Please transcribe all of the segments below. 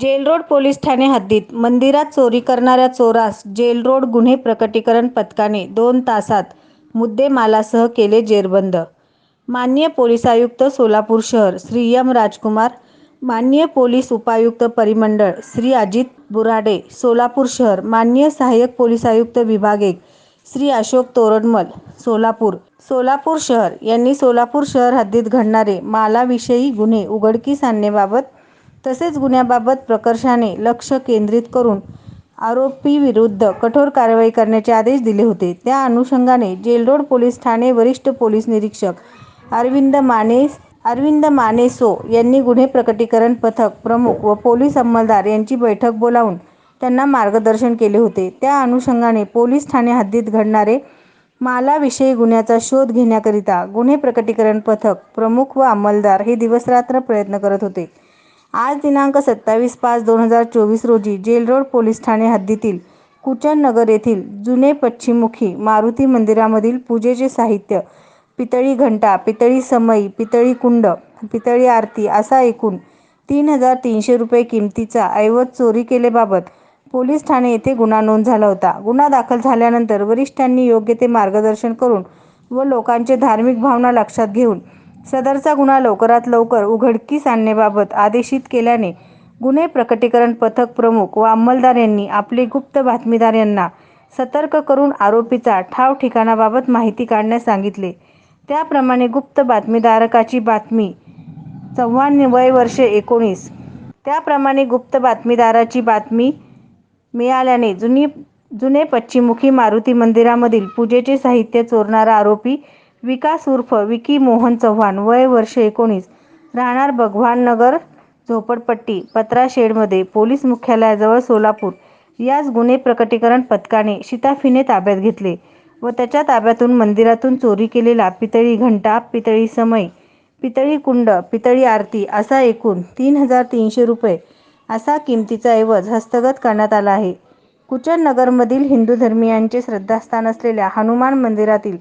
Jail Road police Thane हद्दीत मंदिरात चोरी करणाऱ्या चोरास जेलरोड गुन्हे प्रकटीकरण पथकाने दोन तासात मुद्देमालासह केले जेरबंद. मान्य पोलीस आयुक्त सोलापूर शहर श्री एम राजकुमार, मान्य पोलीस उपायुक्त परिमंडळ श्री अजित बुराडे सोलापूर शहर, माननीय सहाय्यक पोलीस आयुक्त विभाग एक श्री अशोक तोरडमल सोलापूर, सोलापूर शहर यांनी सोलापूर शहर हद्दीत घडणारे मालाविषयी गुन्हे उघडकीस आणण्याबाबत तसेच गुन्ह्याबाबत प्रकर्षाने लक्ष केंद्रित करून आरोपीविरुद्ध कठोर कारवाई करण्याचे आदेश दिले होते. त्या अनुषंगाने जेलरोड पोलीस ठाणे वरिष्ठ पोलीस निरीक्षक अरविंद माने अरविंद मानेसो यांनी गुन्हे प्रकटीकरण पथक प्रमुख व पोलीस अंमलदार यांची बैठक बोलावून त्यांना मार्गदर्शन केले होते. त्या अनुषंगाने पोलीस ठाणे हद्दीत घडणारे मालाविषयी गुन्ह्याचा शोध घेण्याकरिता गुन्हे प्रकटीकरण पथक प्रमुख व अंमलदार हे दिवसरात्र प्रयत्न करत होते. आज दिनांक सत्तावीस पाच दोन हजार चोवीस रोजी जेलरोड पोलीस ठाणे हद्दीतील कुचन नगर येथील जुने पश्चिममुखी मारुती मंदिरामधील पूजेचे साहित्य पितळी घंटा, पितळी समई, पितळी कुंड, पितळी आरती असा एकूण तीन हजार तीनशे रुपये किमतीचा ऐवज चोरी केल्याबाबत पोलीस ठाणे येथे गुन्हा नोंद झाला होता. गुन्हा दाखल झाल्यानंतर वरिष्ठांनी योग्य ते मार्गदर्शन करून व लोकांचे धार्मिक भावना लक्षात घेऊन सदरचा गुन्हा लवकरात लवकर उघडकीस आणण्याबाबत आदेशित केल्याने गुन्हे प्रकटीकरण पथक प्रमुख व अंमलदार यांनी आपले गुप्त बातमीदार यांना सतर्क करून आरोपीचा ठाव ठिकाणाबाबत माहिती काढण्यास सांगितले. त्याप्रमाणे गुप्त बातमीदारकाची बातमी चव्हाण वय वर्षे एकोणीस. त्याप्रमाणे गुप्त बातमीदाराची बातमी मिळाल्याने जुनी जुने पश्चिममुखी मारुती मंदिरामधील पूजेचे साहित्य चोरणारा आरोपी विकास उर्फ विकी मोहन चव्हाण वय वर्ष एकोणीस राहणार भगवान नगर झोपडपट्टी पत्रा शेडमध्ये पोलीस मुख्यालयाजवळ सोलापूर याच गुन्हे प्रकटीकरण पथकाने शिताफीने ताब्यात घेतले व त्याच्या ताब्यातून मंदिरातून चोरी केलेला पितळी घंटा, पितळी समय पितळी कुंड, पितळी आरती असा एकूण तीन हजार तीनशे रुपये असा किमतीचा ऐवज हस्तगत करण्यात आला आहे. कुचन नगरमधील हिंदू धर्मियांचे श्रद्धास्थान असलेल्या हनुमान मंदिरातील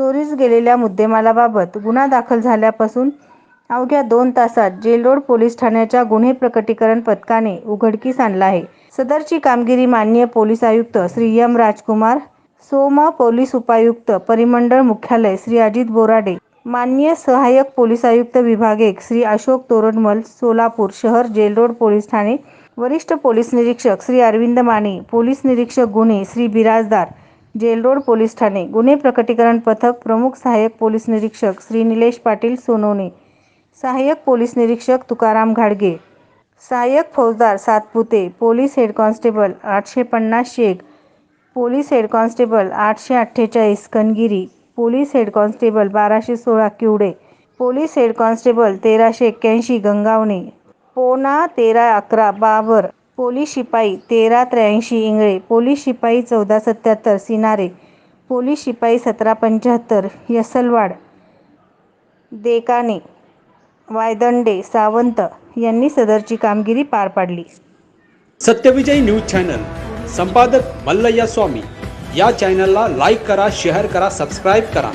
चोरीस गेलेल्या मुद्देमालाबाबत गुन्हा दाखल झाल्यापासून अवघ्या दोन तासात जेलरोड पोलीस ठाण्याच्या गुन्हे प्रकटीकरण पथकाने उघडकीस आणला आहे. सदरची कामगिरी माननीय पोलीस आयुक्त श्री एम राजकुमार, सोम पोलीस उपायुक्त परिमंडळ मुख्यालय श्री अजित बोराडे, माननीय सहाय्यक पोलीस आयुक्त विभाग एक श्री अशोक तोरडमल सोलापूर शहर जेलरोड पोलीस ठाणे वरिष्ठ पोलीस निरीक्षक श्री अरविंद माने, पोलीस निरीक्षक गुन्हे Shri Biradar Jail Road police Thane. गुन्हे प्रकटीकरण पथक प्रमुख सहाय्यक पोलीस निरीक्षक श्री निलेश पाटील सोनवणे, सहाय्यक पोलीस निरीक्षक तुकाराम घाडगे, सहाय्यक फौजदार सातपुते, पोलीस हेड कॉन्स्टेबल आठशे पन्नास शेख, पोलीस हेड कॉन्स्टेबल आठशे अठ्ठेचाळीस कनगिरी, पोलीस हेड कॉन्स्टेबल बाराशे सोळा किवडे, पोलीस हेड कॉन्स्टेबल तेराशे एक्याऐंशी गंगावणे, पोना तेरा अकरा बाबर, पोलीस शिपाई तेरा त्र्याऐंशी इंगळे, पोलीस शिपाई चौदा सत्याहत्तर सिनारे, पोलीस शिपाई सतरा पंच्याहत्तर यसलवाड, देकाने, वायदंडे, सावंत यांनी सदरची कामगिरी पार पाडली. सत्यविजय न्यूज चॅनल संपादक मल्लय्या स्वामी या चॅनलला लाईक करा शेअर करा सबस्क्राईब करा